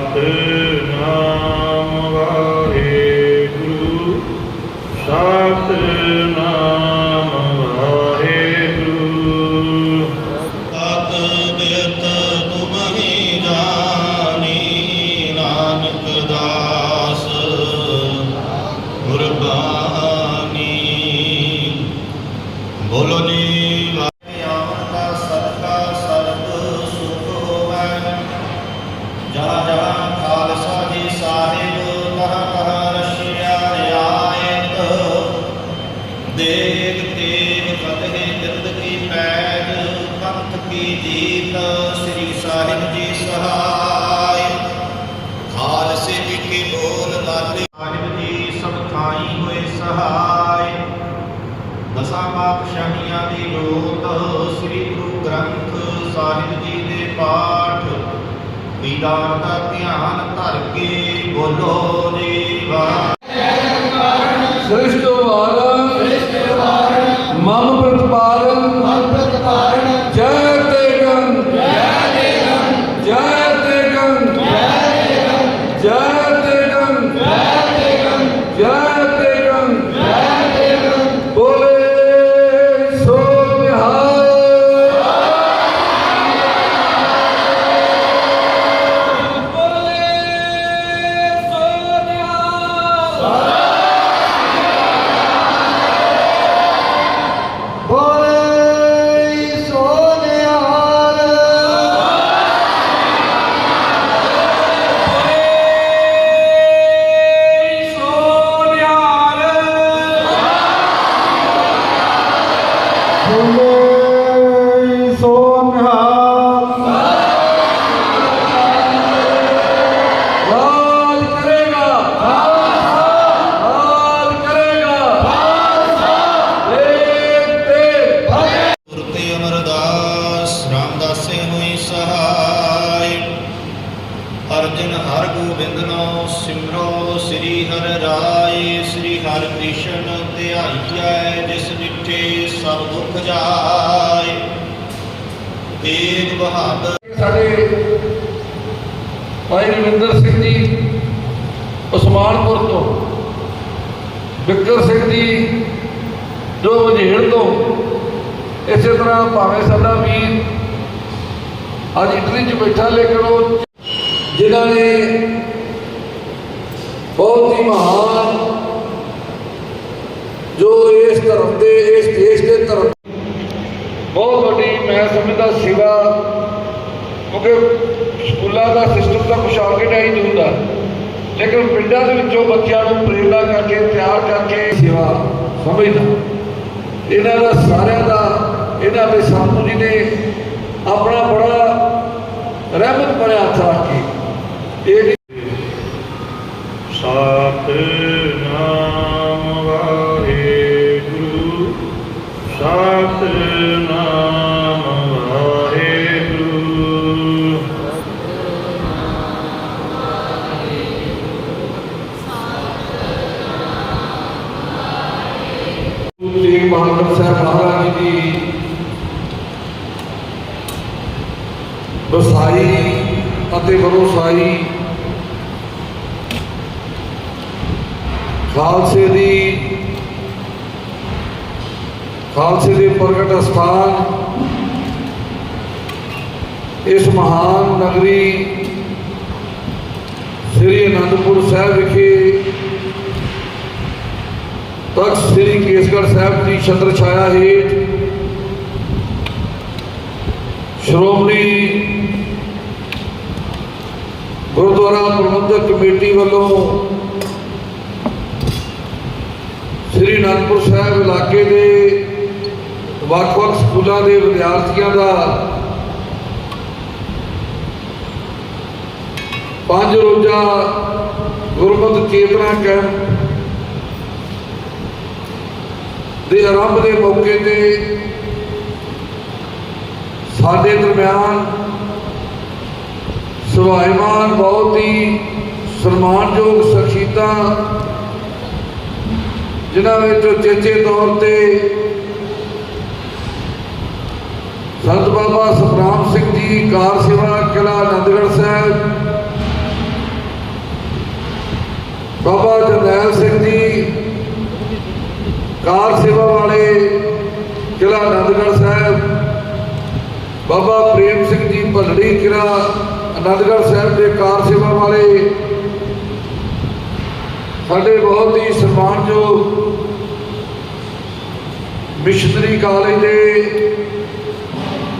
ਸਤਨਾਮ ਵਾਹਿਗੁਰੂ ਸਤਨਾਮ ਵਾਹਿਗੁਰੂ। ਤਤ ਬਿਤ ਤੁਮਹੀ ਜਾਣੀ ਨਾਨਕ ਦਾਸ ਗੁਰਬਾਣੀ। ਬੋਲੋ ਜੀ ਕੀ ਬੋਲ ਬਾਲੇ ਸਾਹਿਬ ਜੀ ਸਭ ਥਾਈ ਹੋਏ ਸਹਾਇ ਦਸਾਂ ਪਾਤਸ਼ਾਹੀਆਂ ਦੀ ਜੋਤ ਸ੍ਰੀ ਗੁਰੂ ਗ੍ਰੰਥ ਸਾਹਿਬ ਜੀ ਦੇ ਪਾਠ। ਦੀਦਾਰ ਦਾ ਧਿਆਨ ਧਰ ਕੇ ਬੋਲੋ ਜੀ ਵਾਹ ਸ੍ਰਿਸ਼ਟ ਵਾਰਨ ਮਮ ਹਰਿ ਕ੍ਰਿਸ਼ਨ ਧਿਆਈਐ, ਜਿਸ ਮਿੱਠੇ ਸਭ ਦੁੱਖ ਜਾਏ। ਤੇਗ ਬਹਾਦਰ। ਸਾਡੇ ਭਾਈ ਰਵਿੰਦਰ ਸਿੰਘ ਜੀ, ਉਸਮਾਨਪੁਰ ਤੋਂ ਵਿਕਰ ਸਿੰਘ ਜੀ, ਜੋ ਮਝੇੜ ਤੋਂ, ਇਸੇ ਤਰ੍ਹਾਂ ਭਾਵੇਂ ਸਾਡਾ ਵੀਰ ਅੱਜ ਇਟਲੀ 'ਚ ਬੈਠਾ, ਲੇਕਿਨ ਉਹ ਜਿਨ੍ਹਾਂ ਨੇ ਬਹੁਤ ਹੀ ਮਹਾਨ ਜੋ ਇਸ ਧਰਮ ਦੇ ਇਸ ਦੇਸ਼ ਦੇ ਧਰਮ ਬਹੁਤ ਵੱਡੀ ਮੈਂ ਸਮਝਦਾ ਸੇਵਾ ਕਿਉਂਕਿ ਸਕੂਲਾਂ ਦਾ ਸਿਸਟਮ ਤਾਂ ਕੁਛ ਆਰਗੇਨਾਈਜ਼ ਹੁੰਦਾ। ਲੇਕਿਨ ਪਿੰਡਾਂ ਦੇ ਵਿੱਚੋਂ ਬੱਚਿਆਂ ਨੂੰ ਪ੍ਰੇਰਣਾ ਕਰਕੇ ਤਿਆਰ ਕਰਕੇ ਸੇਵਾ ਸਮਝਦਾ। ਇਹਨਾਂ ਦਾ ਸਾਰਿਆਂ ਦਾ ਇਹਨਾਂ ਦੇ ਸਾਧੂ ਜੀ ਨੇ ਆਪਣਾ ਬੜਾ ਰਹਿਮਤ ਭਰਿਆ ਹੱਥ ਰੱਖ ਕੇ ਇਹ ਸਤਨਾਮ ਸਤਨਾਮ ਗੁਰੂ ਤੇਗ ਬਹਾਦਰ ਸਾਹਿਬ ਮਹਾਰਾਜ ਜੀ ਦੀ ਵਸਾਈ ਅਤੇ ਵਰੋਸਾਈ ਖਾਲਸੇ ਖਾਲਸੇ ਦੇ ਪ੍ਰਗਟ ਅਸਥਾਨ, ਇਸ ਮਹਾਨ ਨਗਰੀ ਸ੍ਰੀ ਅਨੰਦਪੁਰ ਸਾਹਿਬ ਵਿਖੇ ਤਖਤ ਸ੍ਰੀ ਕੇਸਗੜ੍ਹ ਸਾਹਿਬ ਦੀ ਛਤਰ ਛਾਇਆ ਹੇਠ ਸ਼੍ਰੋਮਣੀ ਗੁਰਦੁਆਰਾ ਪ੍ਰਬੰਧਕ ਕਮੇਟੀ ਵੱਲੋਂ ਸ੍ਰੀ ਅਨੰਦਪੁਰ ਸਾਹਿਬ ਇਲਾਕੇ ਦੇ ਵੱਖ-ਵੱਖ ਸਕੂਲਾਂ ਦੇ ਵਿਦਿਆਰਥੀਆਂ ਦਾ ਪੰਜ ਰੋਜ਼ਾ ਗੁਰਮਤਿ ਚੇਤਨਾ ਕੈਂਪ ਦੇ ਆਰੰਭ ਦੇ ਮੌਕੇ ਤੇ ਸਾਡੇ ਦਰਮਿਆਨ ਸਵਾਇਮਾਨ ਬਹੁਤ ਹੀ ਸਨਮਾਨਯੋਗ ਸ਼ਖਸੀਅਤਾਂ, ਜਿਨ੍ਹਾਂ ਵਿੱਚ ਚੇਚੇ ਤੌਰ ਤੇ ਸੰਤ ਬਾਬਾ ਸੁਖਰਾਮ ਸਿੰਘ ਜੀ, ਕਾਰ ਸੇਵਾ ਕਿਲਾ ਆਨੰਦਗੜ੍ਹ ਸਾਹਿਬ। ਬਾਬਾ ਜਰਨੈਲ ਸਿੰਘ ਜੀ, ਕਾਰ ਸੇਵਾ ਵਾਲੇ ਕਿਲਾ ਆਨੰਦਗੜ੍ਹ ਸਾਹਿਬ। ਬਾਬਾ ਪ੍ਰੇਮ ਸਿੰਘ ਜੀ ਭੱਲੜੀ ਕਿਲਾ ਆਨੰਦਗੜ੍ਹ ਸਾਹਿਬ ਦੇ ਕਾਰ ਸੇਵਾ ਵਾਲੇ। ਸਾਡੇ ਬਹੁਤ ਹੀ ਸਨਮਾਨਯੋਗ ਮਿਸ਼ਨਰੀ ਕਾਲਜ ਦੇ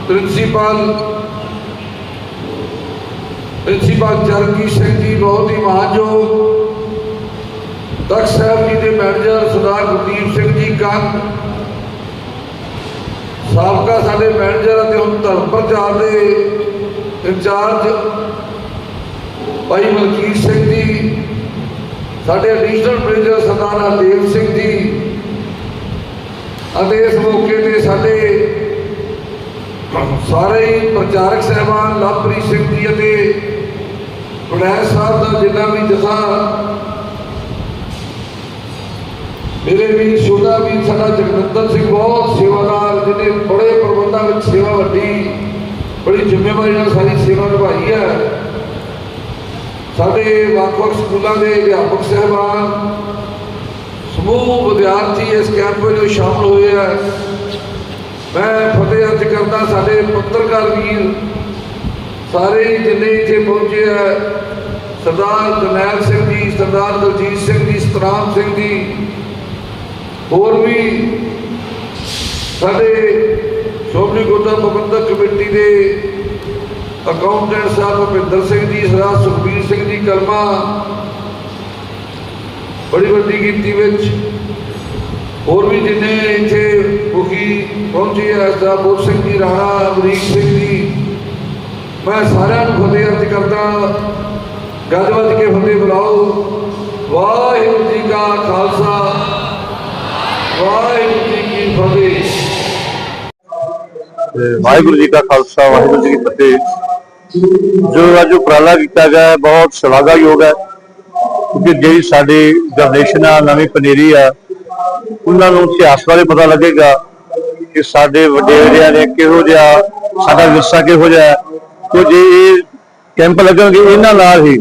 ਪ੍ਰਿੰਸੀਪਲ ਪ੍ਰਿੰਸੀਪਲ ਚਰਨਜੀਤ ਸਿੰਘ ਜੀ ਬਹੁਤ ਹੀ ਮਾਨਯੋਗ ਤਖਤ ਸਾਹਿਬ ਜੀ ਦੇ ਮੈਨੇਜਰ ਸਰਦਾਰ ਗੁਰਦੀਪ ਸਿੰਘ ਜੀ ਕੰਗ ਸਾਬਕਾ ਸਾਡੇ ਮੈਨੇਜਰ ਅਤੇ ਹੁਣ ਧਰਮ ਪ੍ਰਚਾਰ ਦੇ ਇੰਚਾਰਜ ਭਾਈ ਮਲਕੀਤ ਸਿੰਘ ਜੀ, ਸਾਡੇ ਐਡੀਸ਼ਨਲ ਮੈਨੇਜਰ ਸਰਦਾਰ ਹਰਦੇਵ ਸਿੰਘ ਜੀ ਅਤੇ ਇਸ ਮੌਕੇ ਤੇ ਸਾਡੇ ਸਾਰੇ ਹੀ ਪ੍ਰਚਾਰਕ ਸਹਿਬਾਨ ਲਵਪ੍ਰੀਤ ਸਿੰਘ ਜੀ ਅਤੇ ਵਡੈਲ ਸਾਹਿਬ ਦਾ ਜਿੰਨਾ ਵੀ ਜਥਾ, ਮੇਰੇ ਵੀ ਛੋਟਾ ਵੀ ਸਾਡਾ ਜਗਨੰਦਨ ਸਿੰਘ ਬਹੁਤ ਸੇਵਾਦਾਰ, ਜਿਹਨੇ ਬੜੇ ਪ੍ਰਬੰਧਾਂ ਵਿੱਚ ਸੇਵਾ ਵੱਡੀ, ਬੜੀ ਜ਼ਿੰਮੇਵਾਰੀ ਨਾਲ ਸਾਰੀ ਸੇਵਾ ਨਿਭਾਈ ਹੈ। ਸਾਡੇ ਵੱਖ-ਵੱਖ ਸਕੂਲਾਂ ਦੇ ਅਧਿਆਪਕ ਸਹਿਬਾਨ, ਸਮੂਹ ਵਿਦਿਆਰਥੀ ਇਸ ਕੈਂਪ ਵਿੱਚ ਸ਼ਾਮਲ ਹੋਏ ਆ ਮੈਂ ਫਤਿਹ ਅਰਜ ਕਰਦਾ ਸਾਡੇ ਪੱਤਰਕਾਰ ਵੀਰ ਸਾਰੇ ਜਿੰਨੇ ਇੱਥੇ ਪਹੁੰਚੇ ਆ, ਸਰਦਾਰ ਜਰਨੈਲ ਸਿੰਘ ਜੀ, ਸਰਦਾਰ ਦਲਜੀਤ ਸਿੰਘ ਜੀ ਸਤਰਾਮ ਸਿੰਘ ਜੀ, ਹੋਰ ਵੀ ਸਾਡੇ ਸ਼ੋਭਨੀ ਗੁਰਦੁਆਰਾ ਪ੍ਰਬੰਧਕ ਕਮੇਟੀ ਦੇ ਅਕਾਊਂਟੈਂਟ ਸਾਹਿਬ ਭੁਪਿੰਦਰ ਸਿੰਘ ਜੀ, ਸਰਦਾਰ ਸੁਖਬੀਰ ਸਿੰਘ ਜੀ, ਕਲਮਾ, ਬੜੀ ਵੱਡੀ ਗਿਣਤੀ ਵਿੱਚ, ਹੋਰ ਵੀ ਜਿੰਨੇ ਇੱਥੇ ਮੁਖੀ ਪਹੁੰਚੇ ਆ ਸਰਦਾਰ ਸਿੰਘ ਜੀ ਰਾਣਾ ਅਮਰੀਕ ਸਿੰਘ ਜੀ। ਮੈਂ ਸਾਰਿਆਂ ਨੂੰ ਫਤਿਹ ਅਰਜ ਕਰਦਾ ਗੱਜ ਵੱਜ ਕੇ ਫਤਿਹ ਬੁਲਾਓ। ਵਾਹਿਗੁਰੂ ਜੀ ਕਾ ਖਾਲਸਾ। ਵਾਹਿਗੁਰੂ ਜੀ ਕੀ ਫਤਿਹ। ਵਾਹਿਗੁਰੂ ਜੀ ਕਾ ਖਾਲਸਾ ਵਾਹਿਗੁਰੂ ਜੀ ਕੀ ਫਤਿਹ। ਜੋ ਅੱਜ ਉਪਰਾਲਾ ਕੀਤਾ ਗਿਆ ਹੈ, ਬਹੁਤ ਸ਼ਲਾਘਾਯੋਗ ਹੈ। ਕਿਉਂਕਿ ਜਿਹੜੀ ਸਾਡੀ ਜਨਰੇਸ਼ਨ ਆ ਨਵੀਂ ਪਨੀਰੀ ਆ ਉਹਨਾਂ ਨੂੰ ਇਤਿਹਾਸ ਬਾਰੇ ਪਤਾ ਲੱਗੇਗਾ। ਕਿ ਸਾਡੇ ਵਡੇਰਿਆਂ ਨੇ ਕਿਹੋ ਜਿਹਾ, ਸਾਡਾ ਵਿਰਸਾ ਕਿਹੋ ਜਿਹਾ ਹੈ। ਇਹ ਕੈਂਪ ਲੱਗਣਗੇ ਇਹਨਾਂ ਨਾਲ ਹੀ,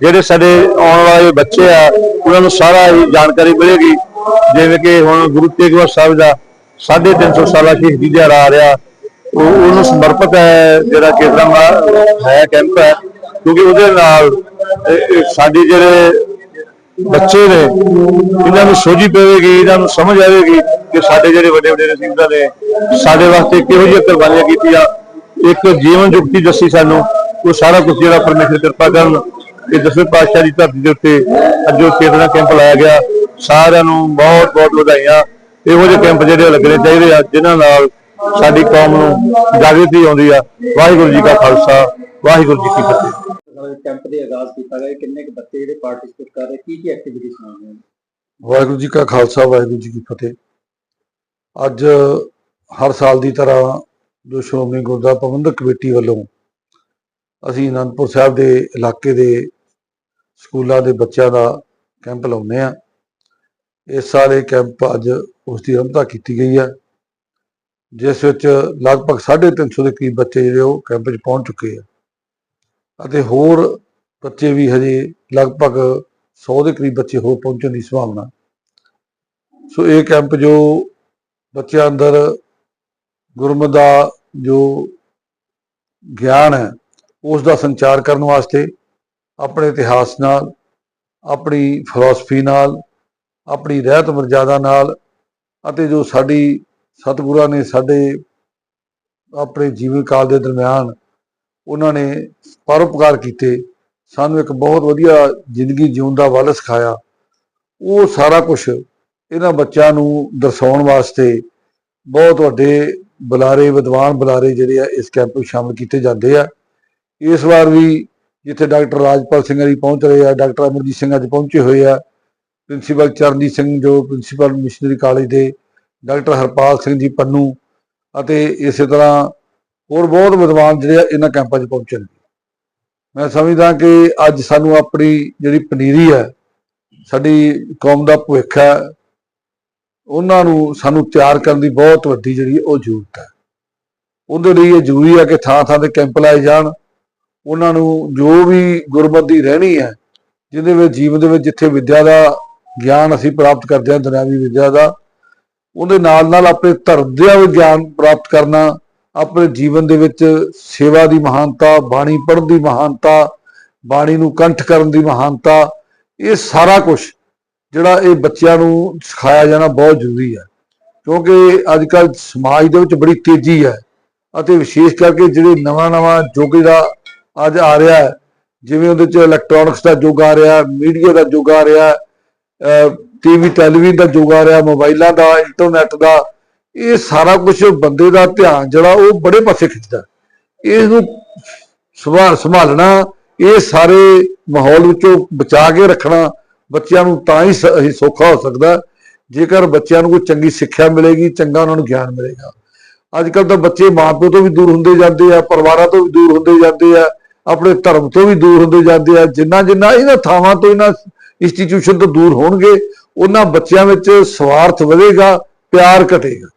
ਜਿਹੜੇ ਸਾਡੇ ਆਉਣ ਵਾਲੇ ਬੱਚੇ ਆ, ਉਹਨਾਂ ਨੂੰ ਸਾਰਾ ਹੀ ਜਾਣਕਾਰੀ ਮਿਲੇਗੀ। ਜਿਵੇਂ ਕਿ ਹੁਣ ਗੁਰੂ ਤੇਗ ਬਹਾਦਰ ਸਾਹਿਬ ਦਾ 350 ਸਾਲਾ ਸ਼ਹੀਦੀ ਦਿਹਾੜਾ ਆ ਰਿਹਾ। ਉਹ ਉਹਨੂੰ ਸਮਰਪਿਤ ਹੈ, ਜਿਹੜਾ ਕੇਂਦਰਾਂ ਹੈ, ਕੈਂਪ ਹੈ। ਕਿਉਂਕਿ ਉਹਦੇ ਨਾਲ ਇਹ- ਸਾਡੇ ਜਿਹੜੇ ਬੱਚੇ ਨੇ, ਇਹਨਾਂ ਨੂੰ ਸੋਝੀ ਪਵੇਗੀ, ਇਹਨਾਂ ਨੂੰ ਸਮਝ ਆਵੇਗੀ ਕਿ ਸਾਡੇ ਜਿਹੜੇ ਵੱਡੇ ਵੱਡੇ ਰਸੀਦਾਂ ਨੇ, ਸਾਡੇ ਵਾਸਤੇ ਕਿਹੋ ਜਿਹੀਆਂ ਕੁਰਬਾਨੀਆਂ ਕੀਤੀਆਂ, ਇੱਕ ਜੀਵਨ ਜੁਗਤੀ ਦੱਸੀ ਸਾਨੂੰ, ਉਹ ਸਾਰਾ ਕੁਝ ਜਿਹੜਾ ਪਰਮੇਸ਼ਰ ਕਿਰਪਾ ਕਰਨ, ਇਹ ਦਸਵੇਂ ਪਾਤਸ਼ਾਹ ਦੀ ਧਰਤੀ ਦੇ ਉੱਤੇ ਅੱਜ ਉਹ ਕੇਂਦਰਾ ਕੈਂਪ ਲਾਇਆ ਗਿਆ, ਸਾਰਿਆਂ ਨੂੰ ਬਹੁਤ ਬਹੁਤ ਵਧਾਈਆਂ, ਇਹੋ ਜਿਹੇ ਕੈਂਪ ਜਿਹੜੇ ਲੱਗਣੇ ਚਾਹੀਦੇ ਆ, ਜਿਨ੍ਹਾਂ ਨਾਲ ਸਾਡੀ ਕੌਮ ਨੂੰ ਜਾਗਰਤੀ ਆਉਂਦੀ ਆ। ਵਾਹਿਗੁਰੂ ਜੀ ਕਾ ਖਾਲਸਾ, ਵਾਹਿਗੁਰੂ ਜੀ ਕੀ ਫਤਿਹ। ਕੈਂਪ ਦੇ ਆਗਾਜ਼ ਕੀਤਾ ਗਿਆ, ਕਿੰਨੇ ਕੁ ਬੱਚੇ ਜਿਹੜੇ ਪਾਰਟਿਸਿਪੇਟ ਕਰ ਰਹੇ, ਕੀ ਕੀ ਐਕਟੀਵਿਟੀਜ਼ ਹੋਣਗੀਆਂ ਵਾਹਿਗੁਰੂ ਜੀ ਕਾ ਖਾਲਸਾ, ਵਾਹਿਗੁਰੂ ਜੀ ਕੀ ਫਤਿਹ। ਅੱਜ ਹਰ ਸਾਲ ਦੀ ਤਰ੍ਹਾਂ ਜੋ ਸ਼੍ਰੋਮਣੀ ਗੁਰਦੁਆਰਾ ਪ੍ਰਬੰਧਕ ਕਮੇਟੀ ਵੱਲੋਂ ਅਸੀਂ ਅਨੰਦਪੁਰ ਸਾਹਿਬ ਦੇ ਇਲਾਕੇ ਦੇ ਸਕੂਲਾਂ ਦੇ ਬੱਚਿਆਂ ਦਾ ਕੈਂਪ ਲਾਉਂਦੇ ਆ ਇਸ ਸਾਲ ਇਹ ਕੈਂਪ ਅੱਜ ਉਸ ਦੀ ਆਰੰਭਤਾ ਕੀਤੀ ਗਈ ਹੈ। ਜਿਸ ਵਿੱਚ ਲਗਭਗ 350 ਦੇ ਕਰੀਬ ਬੱਚੇ ਜਿਹੜੇ ਉਹ ਕੈਂਪ 'ਚ ਪਹੁੰਚ ਚੁੱਕੇ ਆ। ਅਤੇ ਹੋਰ ਬੱਚੇ ਵੀ ਹਜੇ ਲਗਭਗ 100 ਦੇ ਕਰੀਬ ਬੱਚੇ ਹੋਰ ਪਹੁੰਚਣ ਦੀ ਸੰਭਾਵਨਾ। ਸੋ ਇਹ ਕੈਂਪ ਜੋ ਬੱਚਿਆਂ ਅੰਦਰ ਗੁਰਮਤ ਦਾ ਜੋ ਗਿਆਨ ਹੈ, ਉਸ ਦਾ ਸੰਚਾਰ ਕਰਨ ਵਾਸਤੇ ਆਪਣੇ ਇਤਿਹਾਸ ਨਾਲ, ਆਪਣੀ ਫਿਲਾਸਫੀ ਨਾਲ, ਆਪਣੀ ਰਹਿਤ ਮਰਜ਼ਾਦਾ ਨਾਲ ਅਤੇ ਜੋ ਸਾਡੀ ਸਤਿਗੁਰਾਂ ਨੇ ਸਾਡੇ ਆਪਣੇ ਜੀਵਨ ਕਾਲ ਦੇ ਦਰਮਿਆਨ ਉਹਨਾਂ ਨੇ ਪਰਉਪਕਾਰ ਕੀਤੇ। ਸਾਨੂੰ ਇੱਕ ਬਹੁਤ ਵਧੀਆ ਜ਼ਿੰਦਗੀ ਜਿਉਣ ਦਾ ਵੱਲ ਸਿਖਾਇਆ। ਉਹ ਸਾਰਾ ਕੁਝ ਇਹਨਾਂ ਬੱਚਿਆਂ ਨੂੰ ਦਰਸਾਉਣ ਵਾਸਤੇ ਬਹੁਤ ਵੱਡੇ ਬੁਲਾਰੇ, ਵਿਦਵਾਨ ਬੁਲਾਰੇ ਜਿਹੜੇ ਆ ਇਸ ਕੈਂਪ ਵਿੱਚ ਸ਼ਾਮਲ ਕੀਤੇ ਜਾਂਦੇ ਆ। ਇਸ ਵਾਰ ਵੀ ਜਿੱਥੇ ਡਾਕਟਰ ਰਾਜਪਾਲ ਸਿੰਘ ਜੀ ਪਹੁੰਚ ਰਹੇ ਆ, ਡਾਕਟਰ ਅਮਰਜੀਤ ਸਿੰਘ ਅੱਜ ਪਹੁੰਚੇ ਹੋਏ ਆ। ਪ੍ਰਿੰਸੀਪਲ ਚਰਨਜੀਤ ਸਿੰਘ ਜੋ ਪ੍ਰਿੰਸੀਪਲ ਮਿਸ਼ਨਰੀ ਕਾਲਜ ਦੇ ਡਾਕਟਰ ਹਰਪਾਲ ਸਿੰਘ ਜੀ ਪੰਨੂ ਅਤੇ ਇਸੇ ਤਰ੍ਹਾਂ ਹੋਰ ਬਹੁਤ ਵਿਦਵਾਨ ਜਿਹੜੇ ਆ ਇਹਨਾਂ ਕੈਂਪਾਂ 'ਚ ਪਹੁੰਚਣ ਮੈਂ ਸਮਝਦਾ ਕਿ ਅੱਜ ਸਾਨੂੰ ਆਪਣੀ ਜਿਹੜੀ ਪਨੀਰੀ ਹੈ, ਸਾਡੀ ਕੌਮ ਦਾ ਭਵਿੱਖ ਹੈ, ਉਹਨਾਂ ਨੂੰ ਸਾਨੂੰ ਤਿਆਰ ਕਰਨ ਦੀ ਬਹੁਤ ਵੱਡੀ ਜਿਹੜੀ ਉਹ ਜ਼ਰੂਰਤ ਹੈ। ਉਹਦੇ ਲਈ ਇਹ ਜ਼ਰੂਰੀ ਹੈ ਕਿ ਥਾਂ ਥਾਂ ਤੇ ਕੈਂਪ ਲਾਏ ਜਾਣ। ਉਹਨਾਂ ਨੂੰ ਜੋ ਵੀ ਗੁਰਮਤਿ ਰਹਿਣੀ ਹੈ, ਜਿਹਦੇ ਵਿੱਚ ਜੀਵਨ ਦੇ ਵਿੱਚ ਜਿੱਥੇ ਵਿੱਦਿਆ ਦਾ ਗਿਆਨ ਅਸੀਂ ਪ੍ਰਾਪਤ ਕਰਦੇ ਹਾਂ, ਦੁਨਿਆਵੀ ਵਿੱਦਿਆ ਦਾ, ਉਹਦੇ ਨਾਲ ਨਾਲ ਆਪਣੇ ਧਰਮ ਦਾ ਵੀ ਗਿਆਨ ਪ੍ਰਾਪਤ ਕਰਨਾ ਆਪਣੇ ਜੀਵਨ ਦੇ ਵਿੱਚ ਸੇਵਾ ਦੀ ਮਹਾਨਤਾ, ਬਾਣੀ ਪੜ੍ਹਨ ਦੀ ਮਹਾਨਤਾ, ਬਾਣੀ ਨੂੰ ਕੰਠ ਕਰਨ ਦੀ ਮਹਾਨਤਾ, ਇਹ ਸਾਰਾ ਕੁਝ ਜਿਹੜਾ ਇਹ ਬੱਚਿਆਂ ਨੂੰ ਸਿਖਾਇਆ ਜਾਣਾ ਬਹੁਤ ਜ਼ਰੂਰੀ ਹੈ। ਕਿਉਂਕਿ ਅੱਜ ਕੱਲ ਸਮਾਜ ਦੇ ਵਿੱਚ ਬੜੀ ਤੇਜ਼ੀ ਹੈ ਅਤੇ ਵਿਸ਼ੇਸ਼ ਕਰਕੇ ਜਿਹੜੇ ਨਵਾਂ ਨਵਾਂ ਯੁੱਗ ਦਾ ਅੱਜ ਆ ਰਿਹਾ ਹੈ, ਜਿਵੇਂ ਉਹਦੇ ਚ ਇਲੈਕਟ੍ਰੋਨਿਕਸ ਦਾ ਯੁੱਗ ਆ ਰਿਹਾ ਮੀਡੀਆ ਦਾ ਯੁੱਗ ਆ ਰਿਹਾ ਟੀਵੀ ਟੈਲੀਵਿਜ਼ਨ ਦਾ ਯੁੱਗ ਆ ਰਿਹਾ ਮੋਬਾਈਲਾਂ ਦਾ ਇੰਟਰਨੈਟ ਦਾ ਇਹ ਸਾਰਾ ਕੁਝ ਬੰਦੇ ਦਾ ਧਿਆਨ ਜਿਹੜਾ ਉਹ ਬੜੇ ਪਾਸੇ ਖਿੱਚਦਾ ਇਸ ਨੂੰ ਸੰਭਾਲ, ਸੰਭਾਲਣਾ, ਇਹ ਸਾਰੇ ਮਾਹੌਲ ਵਿੱਚੋਂ ਬਚਾ ਕੇ ਰੱਖਣਾ ਬੱਚਿਆਂ ਨੂੰ ਤਾਂ ਹੀ ਸ- ਹੀ ਸੌਖਾ ਹੋ ਸਕਦਾ ਜੇਕਰ ਬੱਚਿਆਂ ਨੂੰ ਕੋਈ ਚੰਗੀ ਸਿੱਖਿਆ ਮਿਲੇਗੀ, ਚੰਗਾ ਉਹਨਾਂ ਨੂੰ ਗਿਆਨ ਮਿਲੇਗਾ। ਅੱਜ ਕੱਲ ਤਾਂ ਬੱਚੇ ਮਾਪਿਓ ਤੋਂ ਵੀ ਦੂਰ ਹੁੰਦੇ ਜਾਂਦੇ ਆ, ਪਰਿਵਾਰਾਂ ਤੋਂ ਵੀ ਦੂਰ ਹੁੰਦੇ ਜਾਂਦੇ ਆ, ਆਪਣੇ ਧਰਮ ਤੋਂ ਵੀ ਦੂਰ ਹੁੰਦੇ ਜਾਂਦੇ ਆ ਜਿੰਨਾ ਜਿੰਨਾ ਇਹਨਾਂ ਥਾਵਾਂ ਤੋਂ ਇਹਨਾਂ ਇੰਸਟੀਟਿਊਸ਼ਨ ਤੋਂ ਦੂਰ ਹੋਣਗੇ, ਉਹਨਾਂ ਬੱਚਿਆਂ ਵਿੱਚ ਸਵਾਰਥ ਵਧੇਗਾ, ਪਿਆਰ ਘਟੇਗਾ।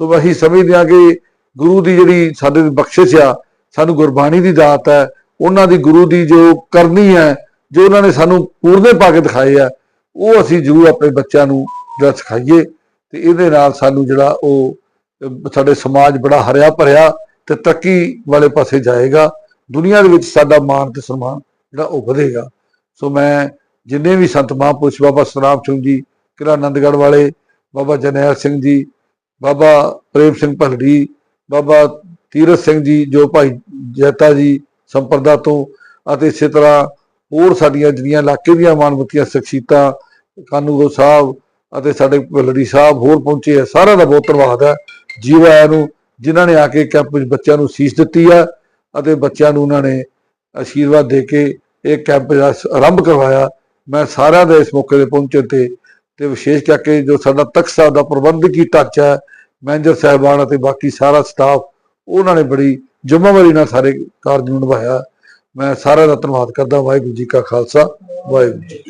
ਸੋ ਅਸੀਂ ਸਮਝਦੇ ਹਾਂ ਕਿ ਗੁਰੂ ਦੀ ਜਿਹੜੀ ਸਾਡੇ ਦੀ ਬਖਸ਼ਿਸ਼ ਆ, ਸਾਨੂੰ ਗੁਰਬਾਣੀ ਦੀ ਦਾਤ ਹੈ, ਉਹਨਾਂ ਦੀ ਗੁਰੂ ਦੀ ਜੋ ਕਰਨੀ ਹੈ, ਜੋ ਉਹਨਾਂ ਨੇ ਸਾਨੂੰ ਪੂਰਨੇ ਪਾ ਕੇ ਦਿਖਾਏ ਆ, ਉਹ ਅਸੀਂ ਜ਼ਰੂਰ ਆਪਣੇ ਬੱਚਿਆਂ ਨੂੰ ਜਿਹੜਾ ਸਿਖਾਈਏ ਤੇ ਇਹਦੇ ਨਾਲ ਸਾਨੂੰ ਜਿਹੜਾ ਉਹ ਸਾਡੇ ਸਮਾਜ ਬੜਾ ਹਰਿਆ ਭਰਿਆ ਤੇ ਤਰੱਕੀ ਵਾਲੇ ਪਾਸੇ ਜਾਏਗਾ, ਦੁਨੀਆ ਦੇ ਵਿੱਚ ਸਾਡਾ ਮਾਣ ਤੇ ਸਨਮਾਨ ਜਿਹੜਾ ਉਹ ਵਧੇਗਾ। ਸੋ ਮੈਂ ਜਿੰਨੇ ਵੀ ਸੰਤ ਮਹਾਂਪੁਰਸ਼ ਬਾਬਾ ਸਤਨਾਮ ਸਿੰਘ ਜੀ ਕਿਲਾ ਆਨੰਦਗੜ੍ਹ ਵਾਲੇ, ਬਾਬਾ ਜਰਨੈਲ ਸਿੰਘ ਜੀ ਬਾਬਾ ਪ੍ਰੇਮ ਸਿੰਘ ਭਲੜੀ ਬਾਬਾ ਤੀਰਥ ਸਿੰਘ ਜੀ, ਜੋ ਭਾਈ ਜੈਤਾ ਜੀ ਸੰਪਰਦਾ ਤੋਂ ਅਤੇ ਇਸੇ ਤਰ੍ਹਾਂ ਹੋਰ ਸਾਡੀਆਂ ਜਿਹੜੀਆਂ ਇਲਾਕੇ ਦੀਆਂ ਮਾਨਵਤੀਆਂ ਸ਼ਖਸੀਅਤਾਂ, ਕਾਨੂੰਗੋ ਸਾਹਿਬ ਅਤੇ ਸਾਡੇ ਭਲੜੀ ਸਾਹਿਬ ਹੋਰ ਪਹੁੰਚੇ ਆ, ਸਾਰਿਆਂ ਦਾ ਬਹੁਤ ਧੰਨਵਾਦ ਹੈ। ਜੀਵਾਇਆ ਨੂੰ, ਜਿਨ੍ਹਾਂ ਨੇ ਆ ਕੇ ਕੈਂਪ ਵਿੱਚ ਬੱਚਿਆਂ ਨੂੰ ਸੀਸ ਦਿੱਤੀ ਆ ਅਤੇ ਬੱਚਿਆਂ ਨੂੰ ਉਹਨਾਂ ਨੇ ਆਸ਼ੀਰਵਾਦ ਦੇ ਕੇ ਇਹ ਕੈਂਪ ਦਾ ਆਰੰਭ ਕਰਵਾਇਆ। ਮੈਂ ਸਾਰਿਆਂ ਦੇ ਇਸ ਮੌਕੇ ਤੇ ਪਹੁੰਚਣ ਤੇ ਤੇ ਵਿਸ਼ੇਸ਼ ਕਰਕੇ ਜੋ ਸਾਡਾ ਤਖਤ ਸਾਹਿਬ ਦਾ ਪ੍ਰਬੰਧਕੀ ਢਾਂਚਾ ਹੈ, ਮੈਨੇਜਰ ਸਾਹਿਬਾਨ ਅਤੇ ਬਾਕੀ ਸਾਰਾ ਸਟਾਫ, ਉਹਨਾਂ ਨੇ ਬੜੀ ਜ਼ਿੰਮੇਵਾਰੀ ਨਾਲ ਸਾਰੇ ਕਾਰਜ ਨੂੰ ਨਿਭਾਇਆ। ਮੈਂ ਸਾਰਿਆਂ ਦਾ ਧੰਨਵਾਦ ਕਰਦਾ। ਵਾਹਿਗੁਰੂ ਜੀ ਕਾ ਖਾਲਸਾ, ਵਾਹਿਗੁਰੂ ਜੀ